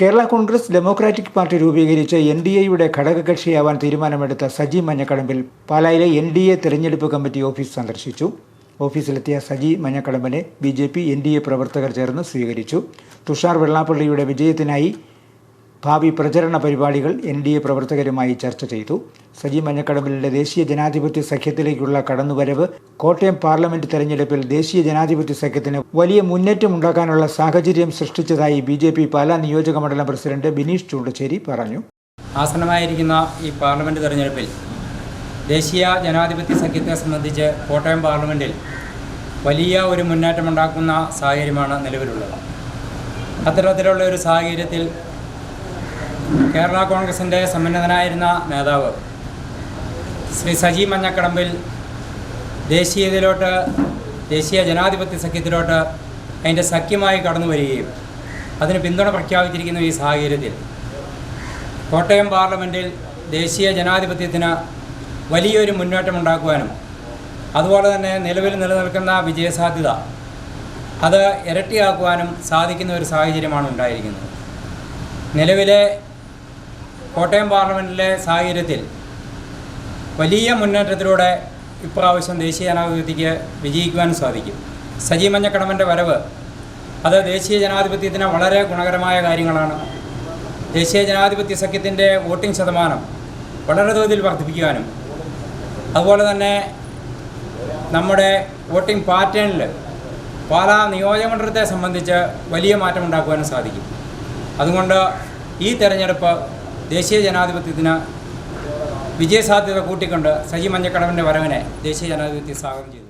Kerala Congress democratic party രൂപീകരിച്ച് N D എയുടെ ഘടകകക്ഷിയാവാൻ തീരുമാനമെടുത്ത സജി മഞ്ഞക്കടമ്പിൽ പാലായിലെ എൻ ഡി എ തെരഞ്ഞെടുപ്പ് കമ്മിറ്റി ഓഫീസ് സന്ദർശിച്ചു. ഓഫീസിലെത്തിയ Saji മഞ്ഞക്കടമ്പനെ B J P N D A പ്രവർത്തകർ ചേർന്ന് സ്വീകരിച്ചു. തുഷാർ വെള്ളാപ്പള്ളിയുടെ വിജയത്തിനായി ഭാവി പ്രചരണ പരിപാടികൾ എൻ ഡി എ പ്രവർത്തകരുമായി ചർച്ച ചെയ്തു. സജി മഞ്ഞക്കടമ്പലിന്റെ ദേശീയ ജനാധിപത്യ സഖ്യത്തിലേക്കുള്ള കടന്നുവരവ് കോട്ടയം പാർലമെന്റ് തെരഞ്ഞെടുപ്പിൽ ദേശീയ ജനാധിപത്യ സഖ്യത്തിന് വലിയ മുന്നേറ്റം ഉണ്ടാക്കാനുള്ള സാഹചര്യം സൃഷ്ടിച്ചതായി ബി ജെ പി പാലാ നിയോജക മണ്ഡലം പ്രസിഡന്റ് ബിനീഷ് ചൂണ്ടശ്ശേരി പറഞ്ഞു. ആസന്നമായിരിക്കുന്ന ഈ പാർലമെന്റ് തെരഞ്ഞെടുപ്പിൽ ദേശീയ ജനാധിപത്യ സഖ്യത്തെ സംബന്ധിച്ച് കോട്ടയം പാർലമെന്റിൽ വലിയ ഒരു മുന്നേറ്റമുണ്ടാക്കുന്ന സാഹചര്യമാണ് നിലവിലുള്ളത്. അത്തരത്തിലുള്ള ഒരു സാഹചര്യത്തിൽ കേരള കോൺഗ്രസിന്റെ സമ്മന്നതനായിരുന്ന നേതാവ് ശ്രീ സജി മഞ്ഞക്കടമ്പിൽ ദേശീയതയിലോട്ട് ദേശീയ ജനാധിപത്യ സഖ്യത്തിലോട്ട് അതിന്റെ സഖ്യമായി കടന്നു വരികയും അതിന് പിന്തുണ പ്രഖ്യാപിച്ചിരിക്കുന്ന ഈ സാഹചര്യത്തിൽ കോട്ടയം പാർലമെന്റിൽ ദേശീയ ജനാധിപത്യത്തിന് വലിയൊരു മുന്നേറ്റം ഉണ്ടാക്കുവാനും അതുപോലെ തന്നെ നിലവിൽ നിലനിൽക്കുന്ന വിജയസാധ്യത അത് ഇരട്ടിയാക്കുവാനും സാധിക്കുന്ന ഒരു സാഹചര്യമാണ് ഉണ്ടായിരിക്കുന്നത്. നിലവിലെ കോട്ടയം പാർലമെന്റിലെ സാഹചര്യത്തിൽ വലിയ മുന്നേറ്റത്തിലൂടെ ഇപ്രാവശ്യം ദേശീയ ജനാധിപത്യക്ക് വിജയിക്കുവാൻ സാധിക്കും. സജി മഞ്ഞക്കടമ്പന്റെ വരവ് അത് ദേശീയ ജനാധിപത്യത്തിന് വളരെ ഗുണകരമായ കാര്യങ്ങളാണ്. ദേശീയ ജനാധിപത്യ സഖ്യത്തിന്റെ വോട്ടിംഗ് ശതമാനം വളരെ തോതിൽ വർദ്ധിപ്പിക്കുവാനും അതുപോലെ തന്നെ നമ്മുടെ വോട്ടിംഗ് പാറ്റേണിൽ പാലാ നിയോജകമണ്ഡലത്തെ സംബന്ധിച്ച് വലിയ മാറ്റമുണ്ടാക്കുവാനും സാധിക്കും. അതുകൊണ്ട് ഈ തെരഞ്ഞെടുപ്പ് ദേശീയ ജനാധിപത്യത്തിന് വിജയസാധ്യത കൂട്ടിക്കൊണ്ട് സജി മഞ്ഞക്കടവിന്റെ വരവിനെ ദേശീയ ജനാധിപത്യം സ്വാഗതം ചെയ്തു.